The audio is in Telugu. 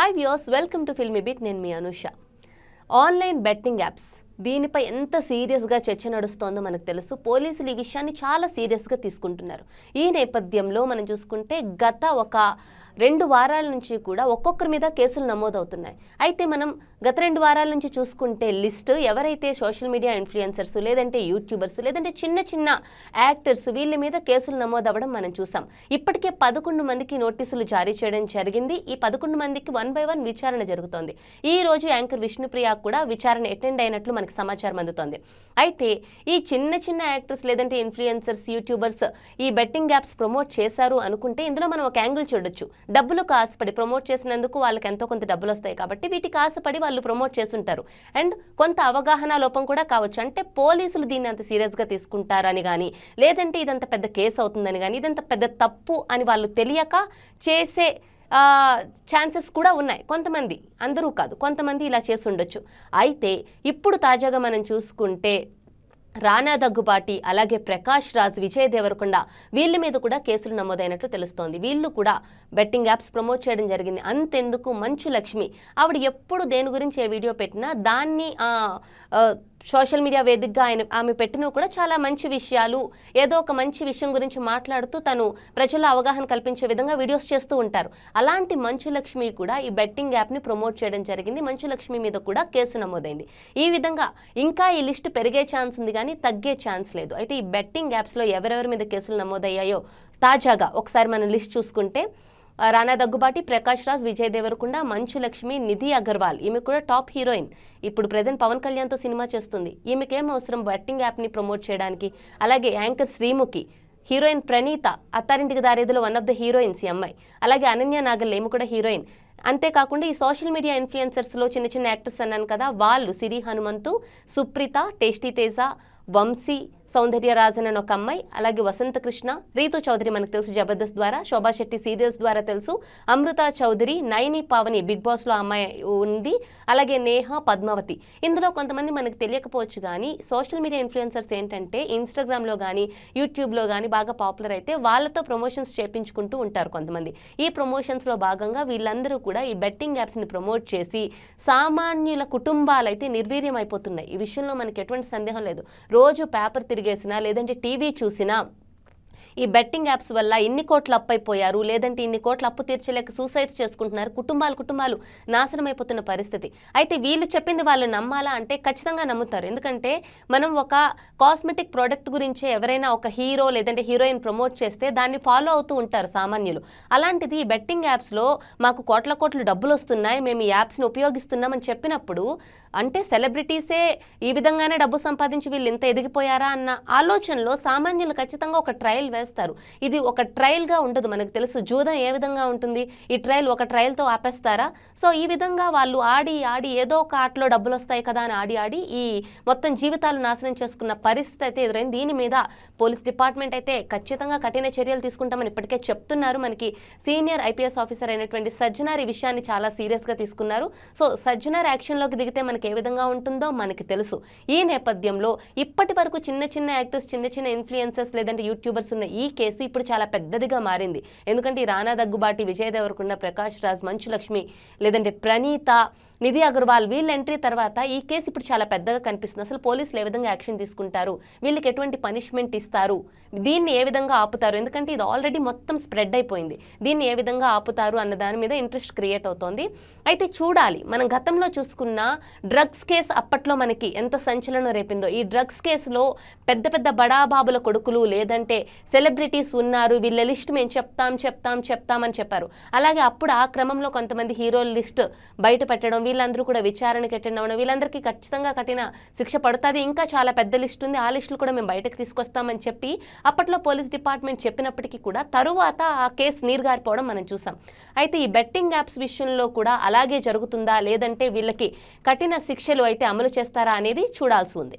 Hi views welcome to filmy bit నేను మీ అనుష. ఆన్లైన్ బెట్టింగ్ యాప్స్ దీనిపై ఎంత సీరియస్గా చర్చ నడుస్తోందో మనకు తెలుసు. పోలీసులు ఈ విషయాన్ని చాలా సీరియస్గా తీసుకుంటున్నారు. ఈ నేపథ్యంలో మనం చూసుకుంటే గత ఒక రెండు వారాల నుంచి కూడా ఒక్కొక్కరి మీద కేసులు నమోదవుతున్నాయి. అయితే మనం గత రెండు వారాల నుంచి చూసుకుంటే లిస్ట్ ఎవరైతే సోషల్ మీడియా ఇన్ఫ్లుయెన్సర్స్ లేదంటే యూట్యూబర్స్ లేదంటే చిన్న చిన్న యాక్టర్స్ వీళ్ళ మీద కేసులు నమోదవ్వడం మనం చూసాం. ఇప్పటికే పదకొండు మందికి నోటీసులు జారీ చేయడం జరిగింది. ఈ పదకొండు మందికి వన్ బై వన్ విచారణ జరుగుతోంది. ఈ రోజు యాంకర్ విష్ణుప్రియ కూడా విచారణ అటెండ్ అయినట్లు మనకి సమాచారం అందుతోంది. అయితే ఈ చిన్న చిన్న యాక్టర్స్ లేదంటే ఇన్ఫ్లుయెన్సర్స్ యూట్యూబర్స్ ఈ బెట్టింగ్ యాప్స్ ప్రమోట్ చేశారు అనుకుంటే ఇందులో మనం ఒక యాంగిల్ చూడొచ్చు. డబ్బులకు ఆశపడి ప్రమోట్ చేసినందుకు వాళ్ళకి ఎంతో కొంత డబ్బులు వస్తాయి కాబట్టి వీటికి ఆశపడి వాళ్ళు ప్రమోట్ చేస్తుంటారు. అండ్ కొంత అవగాహన లోపం కూడా కావచ్చు. అంటే పోలీసులు దీన్ని అంత సీరియస్గా తీసుకుంటారని కానీ లేదంటే ఇదంత పెద్ద కేసు అవుతుందని కానీ ఇదంత పెద్ద తప్పు అని వాళ్ళు తెలియక చేసే ఛాన్సెస్ కూడా ఉన్నాయి. కొంతమంది అందరూ కాదు కొంతమంది ఇలా చేసి ఉండొచ్చు. అయితే ఇప్పుడు తాజాగా మనం చూసుకుంటే రానా దగ్గుబాటి అలాగే ప్రకాష్ రాజ్ విజయ్ దేవరకొండ వీళ్ళ మీద కూడా కేసులు నమోదైనట్లు తెలుస్తోంది. వీళ్ళు కూడా బెట్టింగ్ యాప్స్ ప్రమోట్ చేయడం జరిగింది. అంతెందుకు మంచు లక్ష్మి? ఆవిడ ఎప్పుడు దేని గురించి ఏ వీడియో పెట్టినా దాన్ని సోషల్ మీడియా వేదికగా ఆయన ఆమె పెట్టినవి కూడా చాలా మంచి విషయాలు ఏదో ఒక మంచి విషయం గురించి మాట్లాడుతూ తను ప్రజల్లో అవగాహన కల్పించే విధంగా వీడియోస్ చేస్తూ ఉంటారు. అలాంటి మంచు లక్ష్మి కూడా ఈ బెట్టింగ్ యాప్ని ప్రమోట్ చేయడం జరిగింది. మంచు లక్ష్మి మీద కూడా కేసు నమోదైంది. ఈ విధంగా ఇంకా ఈ లిస్ట్ పెరిగే ఛాన్స్ ఉంది కానీ తగ్గే ఛాన్స్ లేదు. అయితే ఈ బెట్టింగ్ యాప్స్లో ఎవరెవరి మీద కేసులు నమోదయ్యాయో తాజాగా ఒకసారి మనం లిస్ట్ చూసుకుంటే రానా దగ్గుబాటి ప్రకాష్ రాజ్ విజయ్ దేవరకొండ మంచు లక్ష్మి నిధి అగర్వాల్. ఈమె కూడా టాప్ హీరోయిన్. ఇప్పుడు ప్రజెంట్ పవన్ కళ్యాణ్తో సినిమా చేస్తుంది. ఈమెకేం అవసరం బెట్టింగ్ యాప్ని ప్రమోట్ చేయడానికి? అలాగే యాంకర్ శ్రీముఖి హీరోయిన్ ప్రణీత అత్తారింటికి దారేదిలో వన్ ఆఫ్ ద హీరోయిన్స్ ఈ అమ్మాయి. అలాగే అనన్య నాగల్ ఏమి కూడా హీరోయిన్. అంతేకాకుండా ఈ సోషల్ మీడియా ఇన్ఫ్లుయెన్సర్స్లో చిన్న చిన్న యాక్టర్స్ అన్నాను కదా వాళ్ళు సిరి హనుమంతు సుప్రీత టేస్టీ తేజ వంశీ సౌందర్యరాజన్ అని ఒక అమ్మాయి అలాగే వసంత కృష్ణ రీతు చౌదరి మనకు తెలుసు జబర్దస్త్ ద్వారా శోభా శెట్టి సీరియల్స్ ద్వారా తెలుసు. అమృత చౌదరి నైని పావని బిగ్ బాస్లో అమ్మాయి ఉంది. అలాగే నేహ పద్మావతి. ఇందులో కొంతమంది మనకు తెలియకపోవచ్చు కానీ సోషల్ మీడియా ఇన్ఫ్లుయెన్సర్స్ ఏంటంటే ఇన్స్టాగ్రామ్లో కానీ యూట్యూబ్లో కానీ బాగా పాపులర్ అయితే వాళ్ళతో ప్రమోషన్స్ చేపించుకుంటూ ఉంటారు కొంతమంది. ఈ ప్రమోషన్స్లో భాగంగా వీళ్ళందరూ కూడా ఈ బెట్టింగ్ యాప్స్ని ప్రమోట్ చేసి సామాన్యుల కుటుంబాలు అయితే నిర్వీర్యం అయిపోతున్నాయి ఈ విషయంలో మనకి ఎటువంటి సందేహం లేదు. రోజు పేపర్ తిరిగేసినా లేదంటే టీవీ చూసినా ఈ బెట్టింగ్ యాప్స్ వల్ల ఇన్ని కోట్లు అప్పు అయిపోయారు లేదంటే ఇన్ని కోట్లు అప్పు తీర్చలేక సూసైడ్స్ చేసుకుంటున్నారు. కుటుంబాలు కుటుంబాలు నాశనం అయిపోతున్న పరిస్థితి. అయితే వీళ్ళు చెప్పింది వాళ్ళు నమ్మాలా అంటే ఖచ్చితంగా నమ్ముతారు. ఎందుకంటే మనం ఒక కాస్మెటిక్ ప్రోడక్ట్ గురించి ఎవరైనా ఒక హీరో లేదంటే హీరోయిన్ ప్రమోట్ చేస్తే దాన్ని ఫాలో అవుతూ ఉంటారు సామాన్యులు. అలాంటిది ఈ బెట్టింగ్ యాప్స్లో మాకు కోట్ల కోట్లు డబ్బులు వస్తున్నాయి మేము ఈ యాప్స్ని ఉపయోగిస్తున్నామని చెప్పినప్పుడు అంటే సెలబ్రిటీసే ఈ విధంగానే డబ్బు సంపాదించి వీళ్ళు ఇంత ఎదిగిపోయారా అన్న ఆలోచనలో సామాన్యులు ఖచ్చితంగా ఒక ట్రయల్ వేస్తారు. ఇది ఒక ట్రయల్గా ఉండదు. మనకు తెలుసు జూదం ఏ విధంగా ఉంటుంది? ఈ ట్రయల్ ఒక ట్రయల్తో ఆపేస్తారా? సో ఈ విధంగా వాళ్ళు ఆడి ఆడి ఏదో ఒక ఆటలో డబ్బులు వస్తాయి కదా అని ఆడి ఆడి ఈ మొత్తం జీవితాలు నాశనం చేసుకున్న పరిస్థితి అయితే ఎదురైంది. దీని మీద పోలీస్ డిపార్ట్మెంట్ అయితే ఖచ్చితంగా కఠిన చర్యలు తీసుకుంటామని ఇప్పటికే చెప్తున్నారు. మనకి సీనియర్ ఐపీఎస్ ఆఫీసర్ అయినటువంటి సజ్జనార్ ఈ విషయాన్ని చాలా సీరియస్గా తీసుకున్నారు. సో సజ్జనార్ యాక్షన్లోకి దిగితే మనకి ఏ విధంగా ఉంటుందో మనకి తెలుసు. ఈ నేపథ్యంలో ఇప్పటి వరకు చిన్న చిన్న యాక్టర్స్ చిన్న చిన్న ఇన్ఫ్లుయెన్సర్స్ లేదంటే యూట్యూబర్స్ ఉన్న ఈ కేసు ఇప్పుడు చాలా పెద్దదిగా మారింది. ఎందుకంటే ఈ రానా దగ్గుబాటి విజయ్ దేవరకొండ ప్రకాష్ రాజ్ మంచు లక్ష్మి లేదంటే ప్రణీత నిధి అగర్వాల్ వీళ్ళ ఎంట్రీ తర్వాత ఈ కేసు ఇప్పుడు చాలా పెద్దగా కనిపిస్తుంది. అసలు పోలీసులు ఏ విధంగా యాక్షన్ తీసుకుంటారు? వీళ్ళకి ఎటువంటి పనిష్మెంట్ ఇస్తారు? దీన్ని ఏ విధంగా ఆపుతారు? ఎందుకంటే ఇది ఆల్రెడీ మొత్తం స్ప్రెడ్ అయిపోయింది. దీన్ని ఏ విధంగా ఆపుతారు అన్న దాని మీద ఇంట్రెస్ట్ క్రియేట్ అవుతోంది. అయితే చూడాలి. మనం గతంలో చూసుకున్న డ్రగ్స్ కేసు అప్పట్లో మనకి ఎంత సంచలనం రేపిందో. ఈ డ్రగ్స్ కేసులో పెద్ద పెద్ద బడాబాబుల కొడుకులు లేదంటే సెలబ్రిటీస్ ఉన్నారు వీళ్ళ లిస్ట్ మేము చెప్తాం చెప్తాం చెప్తామని చెప్పారు. అలాగే అప్పుడు ఆ క్రమంలో కొంతమంది హీరోల లిస్ట్ బయట పెట్టడం వీళ్ళందరూ కూడా విచారణకి అటెండ్ అవ్వడం వీళ్ళందరికీ ఖచ్చితంగా కఠిన శిక్ష పడుతుంది. ఇంకా చాలా పెద్ద లిస్ట్ ఉంది. ఆ లిస్టులు కూడా మేము బయటకు తీసుకొస్తామని చెప్పి అప్పట్లో పోలీస్ డిపార్ట్మెంట్ చెప్పినప్పటికీ కూడా తరువాత ఆ కేసు నీరుగారిపోవడం మనం చూసాం. అయితే ఈ బెట్టింగ్ యాప్స్ విషయంలో కూడా అలాగే జరుగుతుందా? లేదంటే వీళ్ళకి కఠిన శిక్షలు అయితే అమలు చేస్తారా అనేది చూడాల్సి ఉంది.